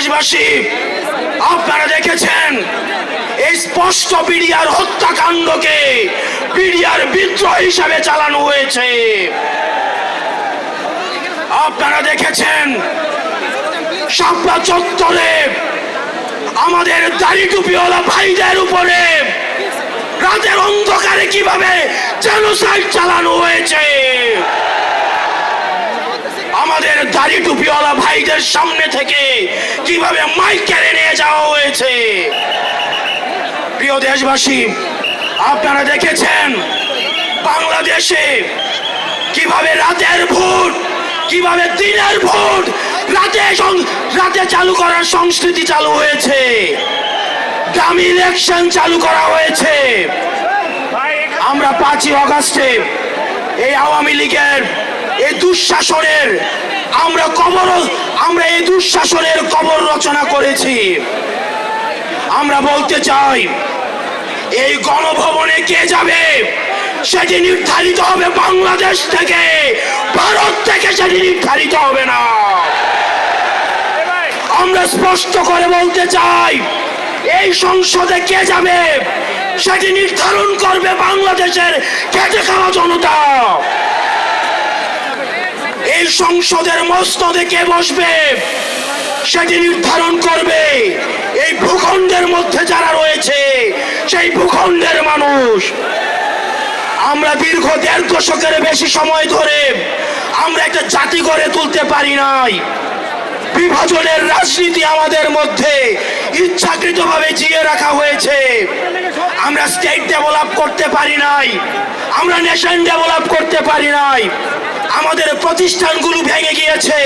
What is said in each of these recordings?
দেশবাসী, আপনারা দেখেছেন এই স্পষ্ট বিডিআর হত্যাকাণ্ডকে বিডিআর বিদ্রোহ হিসাবে চালানো হয়েছে। আপনারা দেখেছেন শাপলা চত্বরে আমাদের দাড়ি টুপিওয়ালা ভাইদের উপরে রাতের অন্ধকারে কীভাবে চালানো হয়েছে। আমাদের দাড়ি টুপিওয়ালা ভাইদের সামনে থেকে কীভাবে মাইক কেড়ে নিয়ে যাওয়া হয়েছে? প্রিয় দেশবাসী, আপনারা দেখেছেন বাংলাদেশে কীভাবে রাতের ভোট, কীভাবে দিনের ভোট, রাতে রাতে চালু করার সংস্কৃতি চালু হয়েছে, দামি ইলেকশন চালু করা হয়েছে। আমরা পাঁচই অগাস্টে এই আওয়ামী লীগের এই দুঃশাসনের আমরা কবর, আমরা এই দুঃশাসনের কবর রচনা করেছি। আমরা বলতে চাই, এই গণভবনে কে যাবে? সেটি নির্ধারিত হবে বাংলাদেশ থেকে, ভারত থেকে সেটি নির্ধারিত হবে না। আমরা স্পষ্ট করে বলতে চাই, এই সংসদে কে যাবে? সেটি নির্ধারণ করবে বাংলাদেশের খেটে খাওয়া জনতা। সংসদের মস্তদে কে বসবে? সেটি নির্ধারণ করবে এই ভূখণ্ডের মধ্যে যারা রয়েছে, সেই ভূখণ্ডের মানুষ। আমরা দীর্ঘ দেড় দশকের বেশি সময় ধরে আমরা একটা জাতি গড়ে তুলতে পারি নাই। বিভাজনের রাজনীতি আমাদের মধ্যে ইচ্ছাকৃতভাবে জিয়ে রাখা হয়েছে। আমরা স্টেট ডেভেলপ করতে পারি নাই, আমরা নেশন ডেভেলপ করতে পারি নাই, আমাদের প্রতিষ্ঠানগুলো ভেঙে গিয়েছে,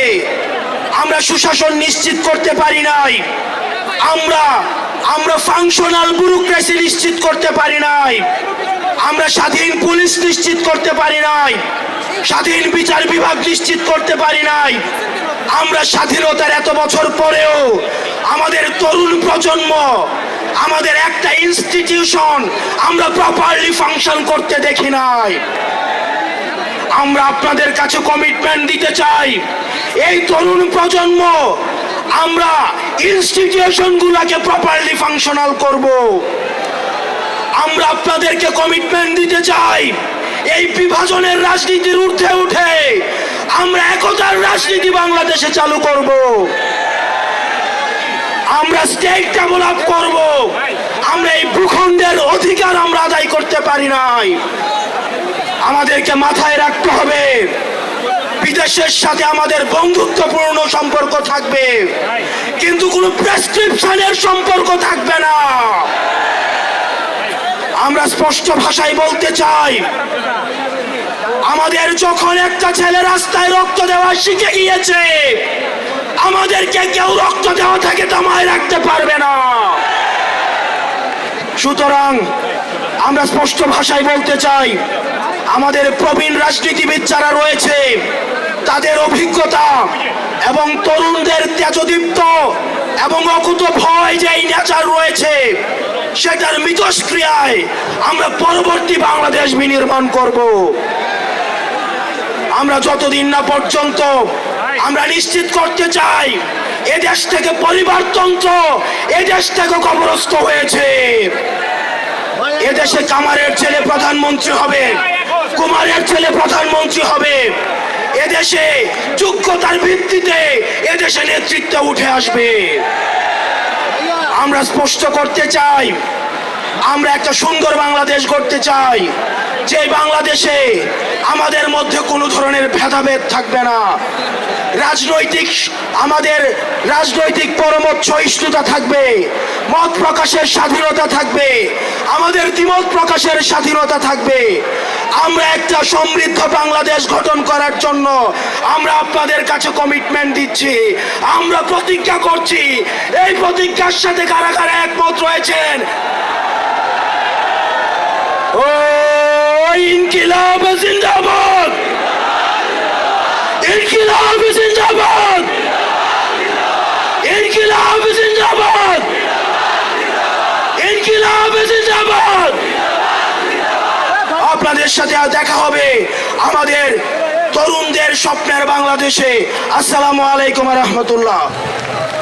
আমরা সুশাসন নিশ্চিত করতে পারি নাই, আমরা আমরা ফাংশনাল ব্যুরোক্রেসি নিশ্চিত করতে পারি নাই, আমরা স্বাধীন পুলিশ নিশ্চিত করতে পারি নাই, স্বাধীন বিচার বিভাগ নিশ্চিত করতে পারি নাই আমরা স্বাধীনতার এত বছর পরেও আমাদের তরুণ প্রজন্ম, আমাদের একটা ইনস্টিটিউশন আমরা প্রপারলি ফাংশন করতে দেখি নাই। আমরা আপনাদের কাছে কমিটমেন্ট দিতে চাই। এই তরুণ প্রজন্ম, আমরা ইনস্টিটিউশনগুলোকে প্রপারলি ফাংশনাল করব। আমরা আপনাদেরকে কমিটমেন্ট দিতে চাই। এই বিভাজনের রাজনীতির ঊর্ধ্বে উঠে আমরা একতার রাজনীতি বাংলাদেশে চালু করব। আমরা স্টেট ডেভেলপ করব। আমরা এই ভূখণ্ডের অধিকার আমরা আদায় করতে পারি নাই। আমাদেরকে মাথায় রাখতে হবে, বিদেশের সাথে আমাদের বন্ধুত্বপূর্ণ সম্পর্ক থাকবে, কিন্তু কোনো প্রেসক্রিপশনের সম্পর্ক থাকবে না। আমরা স্পষ্ট ভাষায় বলতে চাই আমাদের যখন একটা ছেলে রাস্তায় রক্ত দেওয়া শিখে গিয়েছে, আমাদেরকে কেউ রক্ত দেওয়া থেকে দমায় রাখতে পারবে না। সুতরাং আমরা স্পষ্ট ভাষায় বলতে চাই, আমাদের প্রবীণ রাজনীতিবিদ যারা রয়েছে, তাদের অভিজ্ঞতা এবং তরুণদের তেজদীপ্ত এবং অকুত ভয় যে নেচার রয়েছে, সেটার মিতস্ক্রিয়ায় আমরা পরবর্তী বাংলাদেশ বিনির্মাণ করব। আমরা যতদিন না পর্যন্ত আমরা নিশ্চিত করতে চাই এ দেশ থেকে পরিবারতন্ত্র এ দেশ থেকে কবরস্থ হয়েছে। এদেশে কামারের ছেলে প্রধানমন্ত্রী হবে কুমারের ছেলে প্রধানমন্ত্রী হবে। এদেশে যোগ্যতার ভিত্তিতে এদেশে নেতৃত্ব উঠে আসবে। আমরা স্পষ্ট করতে চাই আমরা একটা সুন্দর বাংলাদেশ গড়তে চাই। যে বাংলাদেশে আমাদের মধ্যে কোনো ধরনের ভেদাভেদ থাকবে না। রাজনৈতিক আমাদের রাজনৈতিক পরমত সহিষ্ণুতা থাকবে, মত প্রকাশের স্বাধীনতা থাকবে, আমাদের দ্বিমত প্রকাশের স্বাধীনতা থাকবে। আমরা একটা সমৃদ্ধ বাংলাদেশ গঠন করার জন্য আমরা আপনাদের কাছে কমিটমেন্ট দিচ্ছি, আমরা প্রতিজ্ঞা করছি। এই প্রতিজ্ঞার সাথে কারা কারা একমত রয়েছেন। ও ইনকিলাব জিন্দাবাদ। ইনকিলাব জিন্দাবাদ। ইনকিলাব জিন্দাবাদ। ইনকিলাব জিন্দাবাদ। আপনাদের সাথে আর দেখা হবে আমাদের তরুণদের স্বপ্নের বাংলাদেশে। আসসালামু আলাইকুম রহমতুল্লাহ।